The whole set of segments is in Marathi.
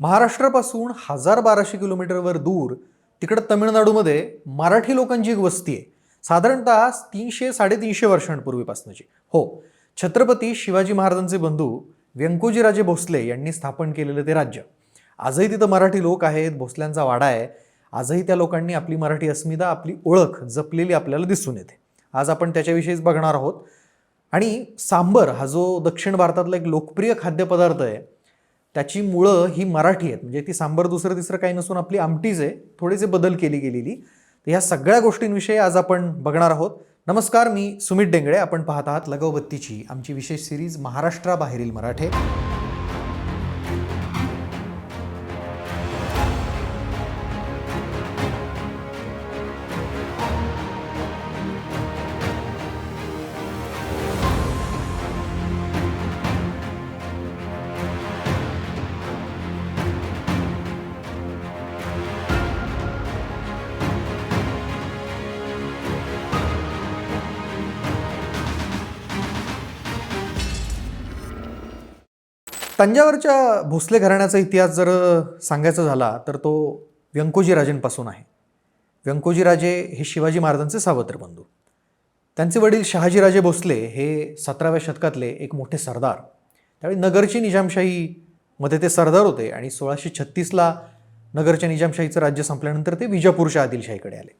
महाराष्ट्रापासून हजार बाराशे किलोमीटरवर दूर तिकडं तमिळनाडूमध्ये मराठी लोकांची एक वस्ती आहे. साधारणतः तीनशे साडेतीनशे वर्षांपूर्वीपासूनची. हो छत्रपती शिवाजी महाराजांचे बंधू व्यंकोजीराजे भोसले यांनी स्थापन केलेलं ते राज्य. आजही तिथं मराठी लोक आहेत भोसल्यांचा वाडा आहे. आजही त्या लोकांनी आपली मराठी अस्मिता आपली ओळख जपलेली आपल्याला दिसून येते. आज आपण त्याच्याविषयीच बघणार आहोत. आणि सांबर हा जो दक्षिण भारतातला एक लोकप्रिय खाद्यपदार्थ आहे त्याची मुळं ही मराठी आहेत. म्हणजे ती सांबर दुसरं तिसरं काही नसून आपली आमटीच आहे. थोडेसे बदल केली गेलेली. तर ह्या सगळ्या गोष्टींविषयी आज आपण बघणार आहोत. नमस्कार मी सुमित डेंगळे आपण पाहत आहात लगवबत्तीची आमची विशेष सिरीज महाराष्ट्राबाहेरील मराठे. तंजावरच्या भोसले घराण्याचा इतिहास जर सांगायचा झाला तर तो व्यंकोजीराजेंपासून आहे. व्यंकोजीराजे हे शिवाजी महाराजांचे सावत्र बंधू. त्यांचे वडील शहाजीराजे भोसले हे सतराव्या शतकातले एक मोठे सरदार. त्यावेळी नगरची निजामशाहीमध्ये ते सरदार होते आणि सोळाशे छत्तीसला नगरच्या निजामशाहीचं राज्य संपल्यानंतर ते विजापूरच्या आदिलशाहीकडे आले.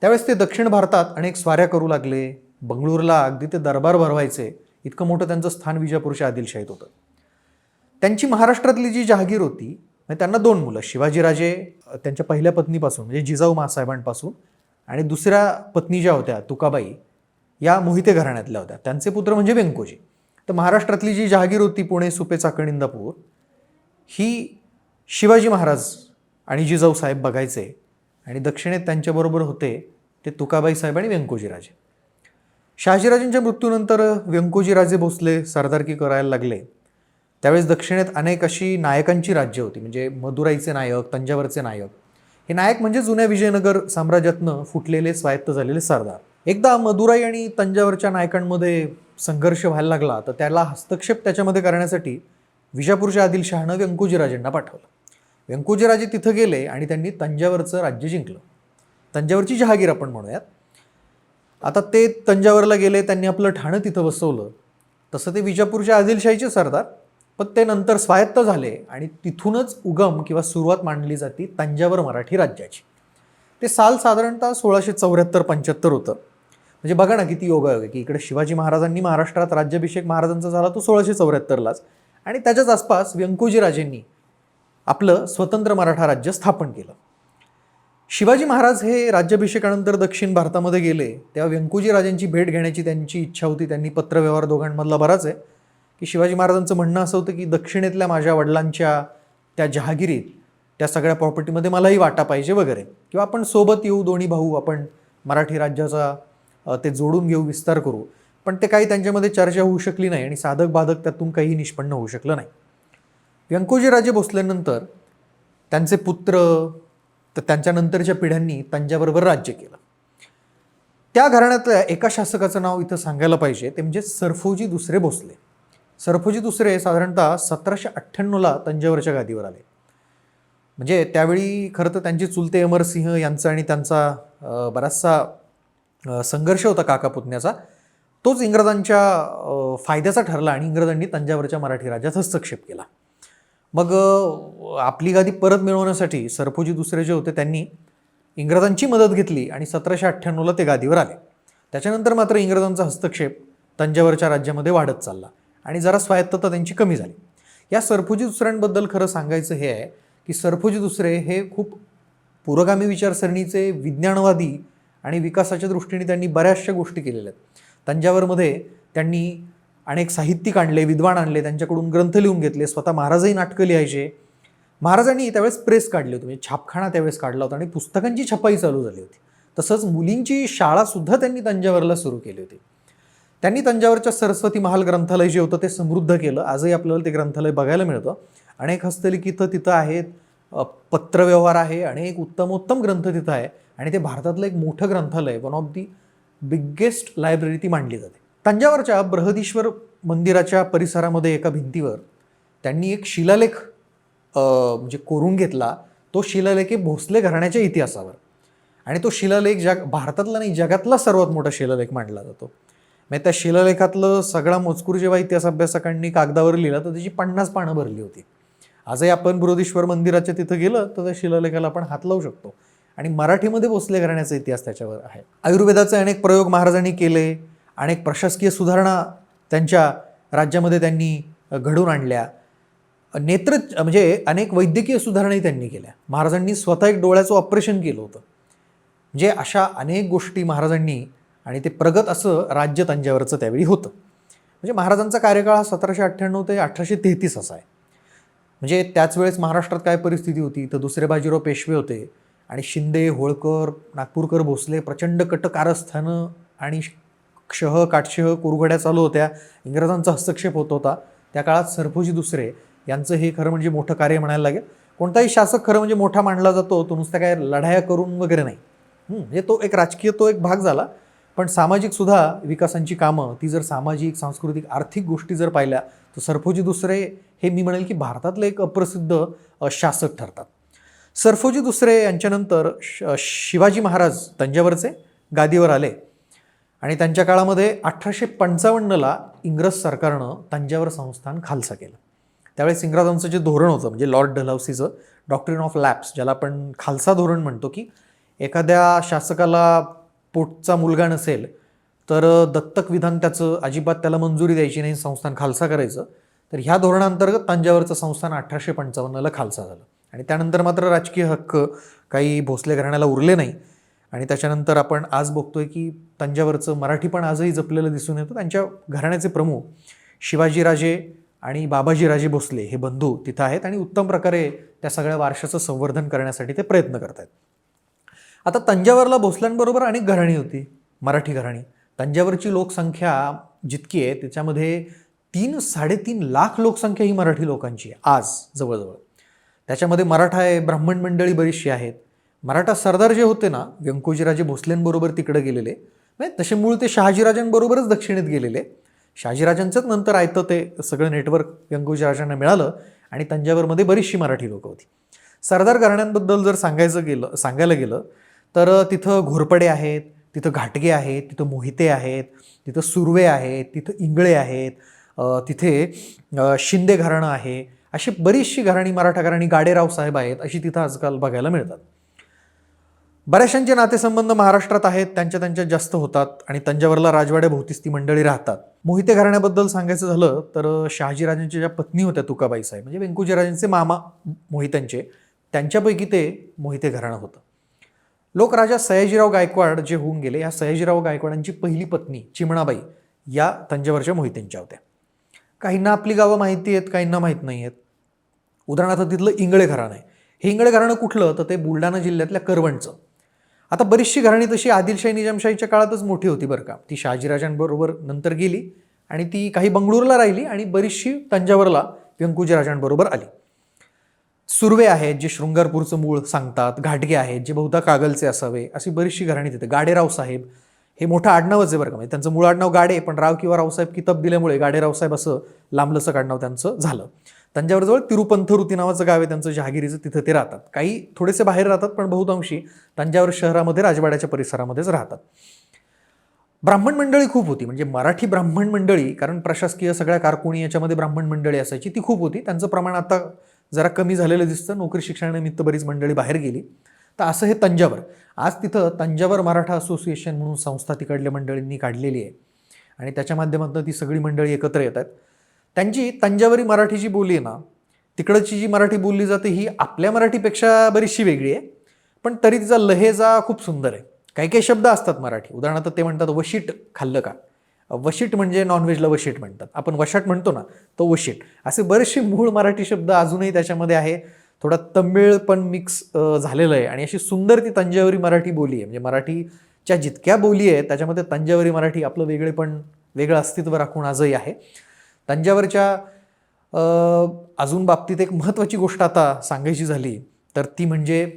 त्यावेळेस ते दक्षिण भारतात अनेक स्वाऱ्या करू लागले. बंगळूरला अगदी ते दरबार भरवायचे. इतकं मोठं त्यांचं स्थान विजापूरच्या आदिलशाहीत होतं. त्यांची महाराष्ट्रातली जी जहागीर होती म्हणजे त्यांना दोन मुलं शिवाजीराजे त्यांच्या पहिल्या पत्नीपासून म्हणजे जिजाऊ मासाहेबांपासून आणि दुसऱ्या पत्नी ज्या होत्या तुकाबाई या मोहिते घराण्यातल्या होत्या. त्यांचे पुत्र म्हणजे व्यंकोजी तर महाराष्ट्रातली जी जहागीर होती पुणे सुपे चाकण इंदापूर ही शिवाजी महाराज आणि जिजाऊ साहेब बघायचे आणि दक्षिणेत त्यांच्याबरोबर होते ते तुकाबाई साहेब आणि व्यंकोजीराजे शहाजीराजेंच्या मृत्यूनंतर व्यंकोजीराजे भोसले सरदारकी करायला लागले. त्यावेळेस दक्षिणेत अनेक अशी नायकांची राज्य होती म्हणजे मदुराईचे नायक तंजावरचे नायक. हे नायक म्हणजे जुन्या विजयनगर साम्राज्यातनं फुटलेले स्वायत्त झालेले सरदार. एकदा मदुराई आणि तंजावरच्या नायकांमध्ये संघर्ष व्हायला लागला तर त्याला हस्तक्षेप त्याच्यामध्ये करण्यासाठी विजापूरच्या आदिलशहानं व्यंकुजीराजेंना पाठवलं. व्यंकुजीराजे तिथं गेले आणि त्यांनी तंजावरचं राज्य जिंकलं. तंजावरची जहागीर आपण म्हणूयात. आता ते तंजावरला गेले त्यांनी आपलं ठाणं तिथं बसवलं. तसं ते विजापूरच्या आदिलशाहीचे सरदार. पण ते नंतर स्वायत्त झाले आणि तिथूनच उगम किंवा सुरुवात मांडली जाती तंजावर मराठी राज्याची. ते साल साधारणतः सोळाशे चौऱ्याहत्तर पंच्याहत्तर होतं. म्हणजे बघा ना किती योगायोग आहे की इकडे शिवाजी महाराजांनी महाराष्ट्रात राज्याभिषेक महाराजांचा झाला तो सोळाशे चौऱ्याहत्तरलाच. आणि त्याच्याच आसपास व्यंकोजीराजेंनी आपलं स्वतंत्र मराठा राज्य स्थापन केलं. शिवाजी महाराज हे राज्याभिषेकानंतर दक्षिण भारतामध्ये गेले तेव्हा व्यंकोजीराजांची भेट घेण्याची त्यांची इच्छा होती त्यांनी पत्रव्यवहार दोघांमधला बराच आहे. की शिवाजी महाराजांचं म्हणणं असं होतं की दक्षिणेतल्या माझ्या वडिलांच्या त्या जहागिरीत त्या सगळ्या प्रॉपर्टीमध्ये मलाही वाटा पाहिजे वगैरे. किंवा आपण सोबत येऊ दोन्ही भाऊ आपण मराठी राज्याचा ते जोडून घेऊ विस्तार करू. पण ते काही त्यांच्यामध्ये चर्चा होऊ शकली नाही आणि साधक बाधक त्यातून काही निष्पन्न होऊ शकलं नाही. व्यंकोजीराजे भोसल्यानंतर त्यांचे पुत्र तर त्यांच्यानंतरच्या पिढ्यांनी त्यांच्याबरोबर राज्य केलं. त्या घराण्यातल्या एका शासकाचं नाव इथं सांगायला पाहिजे ते म्हणजे सरफोजी दुसरे भोसले. सरफोजी दुसरे साधारणतः सतराशे अठ्ठ्याण्णवला तंजावरच्या गादीवर आले. म्हणजे त्यावेळी खरं तर त्यांचे चुलते अमरसिंह यांचा आणि त्यांचा बराचसा संघर्ष होता काका पुतण्याचा. तोच इंग्रजांच्या फायद्याचा ठरला आणि इंग्रजांनी तंजावरच्या मराठी राज्यात हस्तक्षेप केला. मग आपली गादी परत मिळवण्यासाठी सरफोजी दुसरे जे होते त्यांनी इंग्रजांची मदत घेतली आणि सतराशे अठ्ठ्याण्णवला ते गादीवर आले. त्याच्यानंतर मात्र इंग्रजांचा हस्तक्षेप तंजावरच्या राज्यामध्ये वाढत चालला. आणि जरा स्वायत्तता त्यांची कमी झाली. या सरफुजी दुसऱ्यांबद्दल खरं सांगायचं हे आहे की सरफुजी दुसरे हे खूप पुरोगामी विचारसरणीचे विज्ञानवादी आणि विकासाच्या दृष्टीने त्यांनी बऱ्याचशा गोष्टी केलेल्या आहेत. तंजावरमध्ये त्यांनी अनेक साहित्यिक आणले विद्वान आणले त्यांच्याकडून ग्रंथ लिहून घेतले स्वतः महाराजही नाटकं लिहायचे. महाराजांनी त्यावेळेस प्रेस काढली होती म्हणजे छापखाना त्यावेळेस काढला होता आणि पुस्तकांची छपाई चालू झाली होती. तसंच मुलींची शाळासुद्धा त्यांनी तंजावरला सुरू केली होती. त्यांनी तंजावरच्या सरस्वती महाल ग्रंथालय जे होतं ते समृद्ध केलं. आजही आपल्याला ते ग्रंथालय बघायला मिळतं. अनेक हस्तलिखितं तिथं आहेत. पत्रव्यवहार आहे आणि एक उत्तमोत्तम ग्रंथ तिथं आहे. आणि ते भारतातलं एक मोठं ग्रंथालय one of the biggest library ती मांडली जाते. तंजावरच्या बृहदीश्वर मंदिराच्या परिसरामध्ये एका भिंतीवर त्यांनी एक शिलालेख म्हणजे कोरून घेतला. तो शिलालेख भोसले घराण्याच्या इतिहासावर. आणि तो शिलालेख जग भारतातला नाही जगातला सर्वात मोठा शिलालेख मानला जातो. म्हणजे त्या शिलालेखातलं सगळा मजकूर जेव्हा इतिहास अभ्यासकांनी कागदावर लिहिला तर त्याची पन्नास पानं भरली होती. आजही आपण बृहदीश्वर मंदिराच्या तिथं गेलं तर त्या शिलालेखाला आपण हात लावू शकतो. आणि मराठीमध्ये भोसले घराण्याचा इतिहास त्याच्यावर आहे. आयुर्वेदाचे अनेक प्रयोग महाराजांनी केले अनेक प्रशासकीय सुधारणा त्यांच्या राज्यामध्ये त्यांनी घडून आणल्या. नेत्र म्हणजे अनेक वैद्यकीय सुधारणाही त्यांनी केल्या. महाराजांनी स्वतः एक डोळ्याचं ऑपरेशन केलं होतं. म्हणजे अशा अनेक गोष्टी महाराजांनी आणि ते प्रगत असं राज्य तंजावरचं त्यावेळी होतं. म्हणजे महाराजांचा कार्यकाळ हा सतराशे अठ्ठ्याण्णव ते अठराशे तेहतीस असा आहे. म्हणजे त्याच वेळेस महाराष्ट्रात काय परिस्थिती होती? तर दुसरे बाजीराव पेशवे होते आणि शिंदे होळकर नागपूरकर भोसले प्रचंड कट कारस्थानं आणि क्षह काटशह कुरघड्या चालू होत्या. इंग्रजांचा हस्तक्षेप होत होता. त्या काळात सरफोजी दुसरे यांचं हे खरं म्हणजे मोठं कार्य म्हणायला लागेल. कोणताही शासक खरं म्हणजे मोठा मानला जातो तो नुसत्या काय लढाया करून वगैरे नाही. म्हणजे तो एक राजकीय तो एक भाग झाला. पण सामाजिक सुद्धा विकासांची कामं ती जर सामाजिक सांस्कृतिक आर्थिक गोष्टी जर पाहिल्या तर सरफोजी दुसरे हे मी म्हणेल की भारतातले एक अप्रसिद्ध शासक ठरतात. सरफोजी दुसरे यांच्यानंतर श शिवाजी महाराज तंजावरचे गादीवर आले. आणि त्यांच्या काळामध्ये अठराशे पंचावन्नला इंग्रज सरकारनं तंजावर संस्थान खालसा केलं. त्यावेळेस इंग्रजांचं जे धोरण होतं म्हणजे लॉर्ड डलहौसीचं डॉक्टरीन ऑफ लॅप्स ज्याला आपण खालसा धोरण म्हणतो की एखाद्या शासकाला पोटचा मुलगा नसेल तर दत्तक विधान त्याचं अजिबात त्याला मंजुरी द्यायची नाही संस्थान खालसा करायचं. तर ह्या धोरणांतर्गत तंजावरचं संस्थान अठराशे पंचावन्नला खालसा झालं. आणि त्यानंतर मात्र राजकीय हक्क काही भोसले घराण्याला उरले नाही. आणि त्याच्यानंतर आपण आज बघतोय की तंजावरचं मराठी पण आजही जपलेलं दिसून येतं. त्यांच्या घराण्याचे प्रमुख शिवाजीराजे आणि बाबाजीराजे भोसले हे बंधू तिथं आहेत आणि उत्तम प्रकारे त्या सगळ्या वारशाचं संवर्धन करण्यासाठी ते प्रयत्न करत आहेत आता तंजावरला भोसल्यांबरोबर अनेक घराणी होती मराठी घराणी. तंजावरची लोकसंख्या जितकी आहे त्याच्यामध्ये तीन साडेतीन लाख लोकसंख्या ही मराठी लोकांची आहे आज जवळजवळ. त्याच्यामध्ये मराठा आहे ब्राह्मण मंडळी बरीचशी आहेत. मराठा सरदार जे होते ना व्यंकोजीराजे भोसलेंबरोबर तिकडे गेलेले म्हणजे तसे मूळ ते शहाजीराजांबरोबरच दक्षिणेत गेलेले. शहाजीराजांचंच नंतर आयतं ते सगळं नेटवर्क व्यंकोजीराजांना मिळालं आणि तंजावरमध्ये बरीचशी मराठी लोकं होती. सरदार घराण्यांबद्दल जर सांगायचं गेलं सांगायला गेलं तर तिथं घोरपडे आहेत तिथं घाटगे आहेत तिथं मोहिते आहेत तिथं सुर्वे आहेत तिथं इंगळे आहेत तिथे शिंदे घराणं आहे अशी बरीचशी घराणी मराठा घराणी गाडेराव साहेब आहेत अशी तिथं आजकाल बघायला मिळतात. बऱ्याचशांचे नातेसंबंध महाराष्ट्रात आहेत त्यांच्या त्यांच्यात जास्त होतात आणि तंजावरला राजवाड्याभोवतीच ती मंडळी राहतात. मोहिते घराण्याबद्दल सांगायचं झालं तर शहाजीराजांच्या ज्या पत्नी होत्या तुकाबाई साहेब म्हणजे व्यंकुजीराजांचे मामा मोहित्यांचे त्यांच्यापैकी ते मोहिते घराणं होतं. लोकराजा सयाजीराव गायकवाड जे होऊन गेले या सयाजीराव गायकवाडांची पहिली पत्नी चिमणाबाई या तंजावरच्या मोहित्यांच्या होत्या. काहींना आपली गावं माहिती आहेत काहींना माहीत नाही आहेत. उदाहरणार्थ तिथलं इंगळे घराणं आहे. हे इंगळे घराणं कुठलं? तर ते बुलढाणा जिल्ह्यातल्या करवणचं. आता बरीचशी घराणी तशी आदिलशाही निजामशाहीच्या काळातच मोठी होती बरं का. ती शहाजीराजांबरोबर नंतर गेली आणि ती काही बंगळूरला राहिली आणि बरीचशी तंजावरला व्यंकुजीराजांबरोबर आली. सुर्वे आहेत जे शृंगारपूरचं मूळ सांगतात घाटगे आहेत जे बहुधा कागलचे असावे अशी बरीचशी घराणी तिथे. गाडेराव साहेब हे मोठं आडनावच आहे बरं का. म्हणजे त्यांचं मूळ आडनाव गाडे पण राव किंवा रावसाहेब किताब दिल्यामुळे गाडेराव साहेब असं लांबलसं आडनाव त्यांचं झालं. तंजावरजवळ तिरुपंथरुती नावाचं गाव आहे त्यांचं जहागिरीचं तिथं ते राहतात. काही थोडेसे बाहेर राहतात पण बहुतांशी तंजावर शहरामध्ये राजवाड्याच्या परिसरामध्येच राहतात. ब्राह्मण मंडळी खूप होती. म्हणजे मराठी ब्राह्मण मंडळी कारण प्रशासकीय सगळ्या कारकुणी याच्यामध्ये ब्राह्मण मंडळी असायची ती खूप होती. त्यांचं प्रमाण आता जरा कमी झालेलं दिसतं. नोकरी शिक्षणानिमित्त बरीच मंडळी बाहेर गेली. तर असं हे तंजावर. आज तिथं तंजावर मराठा असोसिएशन म्हणून संस्था तिकडल्या मंडळींनी काढलेली आहे. आणि त्याच्या माध्यमातून ती सगळी मंडळी एकत्र येतात. त्यांची तंजावरी मराठी जी बोली आहे ना तिकडची जी मराठी बोलली जाते ही आपल्या मराठीपेक्षा बरीचशी वेगळी आहे. पण तरी तिचा लहेजा खूप सुंदर आहे. काही काही शब्द असतात मराठी. उदाहरणार्थ ते म्हणतात वशीट खाल्लं का? वशीट म्हणजे नॉनव्हेजला वशिट म्हणतात. आपण वशाट म्हणतो ना तो वशीट. असे बरेचसे मूळ मराठी शब्द अजूनही त्याच्यामध्ये आहे. थोडा तमिळ पण मिक्स झालेलं आहे. आणि अशी सुंदर ती तंजावरी मराठी बोली आहे. म्हणजे मराठीच्या जितक्या बोली आहेत त्याच्यामध्ये तंजावरी मराठी आपलं वेगळेपण वेगळं अस्तित्व राखून आजही आहे. तंजावरच्या अजून बाबतीत एक महत्त्वाची गोष्ट आता सांगायची झाली तर ती म्हणजे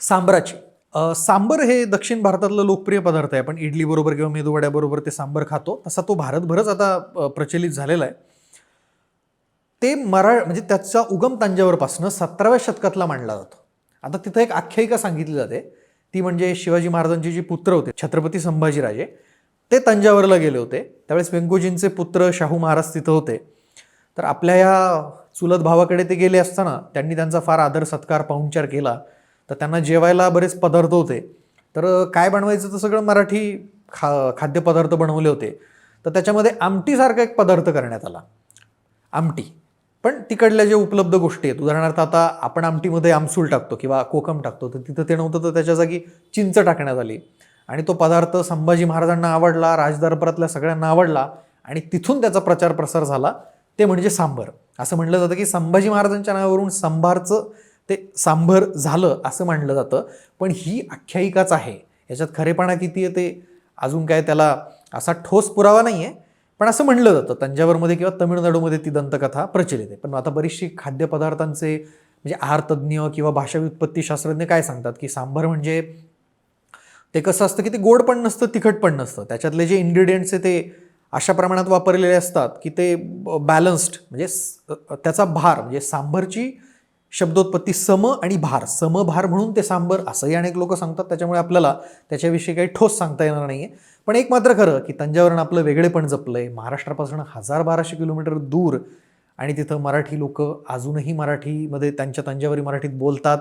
साम्राज्य. सांबर हे दक्षिण भारतातलं लोकप्रिय पदार्थ आहे. आपण इडलीबरोबर किंवा मेदूवड्याबरोबर ते सांबर खातो. तसा तो भारतभरच आता प्रचलित झालेला आहे. ते मरा म्हणजे त्याचा उगम तंजावरपासनं सतराव्या शतकातला मांडला जातो. आता तिथं एक आख्यायिका सांगितली जाते. ती म्हणजे शिवाजी महाराजांचे जे पुत्र होते छत्रपती संभाजीराजे ते तंजावरला गेले होते. त्यावेळेस वेंगोजींचे पुत्र शाहू महाराज तिथं होते. तर आपल्या या चुलत भावाकडे ते गेले असताना त्यांनी त्यांचा फार आदर सत्कार पाहुणचार केला. तर त्यांना जेवायला बरेच पदार्थ होते. तर काय बनवायचं तर सगळं मराठी खा खाद्यपदार्थ बनवले होते. तर त्याच्यामध्ये आमटीसारखा एक पदार्थ करण्यात आला. आमटी. पण तिकडल्या जे उपलब्ध गोष्टी आहेत उदाहरणार्थ आता आपण आमटीमध्ये आमसूल टाकतो किंवा कोकम टाकतो तर तिथं ते नव्हतं तर त्याच्या जागी चिंच टाकण्यात आली. आणि तो पदार्थ संभाजी महाराजांना आवडला राजदरबारातल्या सगळ्यांना आवडला आणि तिथून त्याचा प्रचार प्रसार झाला. ते म्हणजे सांबर. असं म्हटलं जातं की संभाजी महाराजांच्या नावावरून सांभारचं ते सांभर झालं असं मानलं जातं. पण ही आख्यायिकाच आहे. याच्यात खरेपणा किती आहे ते अजून काय त्याला असा ठोस पुरावा नाही आहे पण असं म्हणलं जातं. तंजावरमध्ये किंवा तमिळनाडूमध्ये ती दंतकथा प्रचलित आहे. पण आता बरीचशी खाद्यपदार्थांचे म्हणजे आहारतज्ज्ञ किंवा भाषा उत्पत्तीशास्त्रज्ञ काय सांगतात की सांभर म्हणजे ते कसं असतं की ते गोड पण नसतं तिखट पण नसतं. त्याच्यातले जे इन्ग्रेडियंट्स आहे ते अशा प्रमाणात वापरलेले असतात की ते बॅलन्स्ड म्हणजे त्याचा भार म्हणजे सांभरची शब्दोत्पत्ती सम आणि भार. समभार म्हणून ते सांबर असंही अनेक लोक सांगतात. त्याच्यामुळे आपल्याला त्याच्याविषयी काही ठोस सांगता येणार नाही आहे पण एक मात्र खरं की तंजावरनं आपलं वेगळेपण जपलं आहे महाराष्ट्रापासून हजार बाराशे किलोमीटर दूर आणि तिथं मराठी लोक अजूनही मराठीमध्ये त्यांच्या तंजावरी मराठीत बोलतात.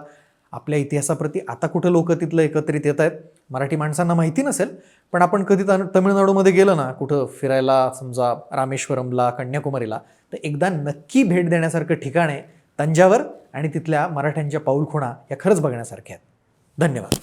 आपल्या इतिहासाप्रती आता कुठं लोक तिथलं एकत्रित येत आहेत मराठी माणसांना माहिती नसेल पण आपण कधी त तमिळनाडूमध्ये गेलं ना कुठं फिरायला समजा रामेश्वरमला कन्याकुमारीला तर एकदा नक्की भेट देण्यासारखं ठिकाण आहे. तंजावर आणि तिथल्या मराठ्यांच्या पाऊलखुणा या खरंच बघण्यासारख्या आहेत. धन्यवाद.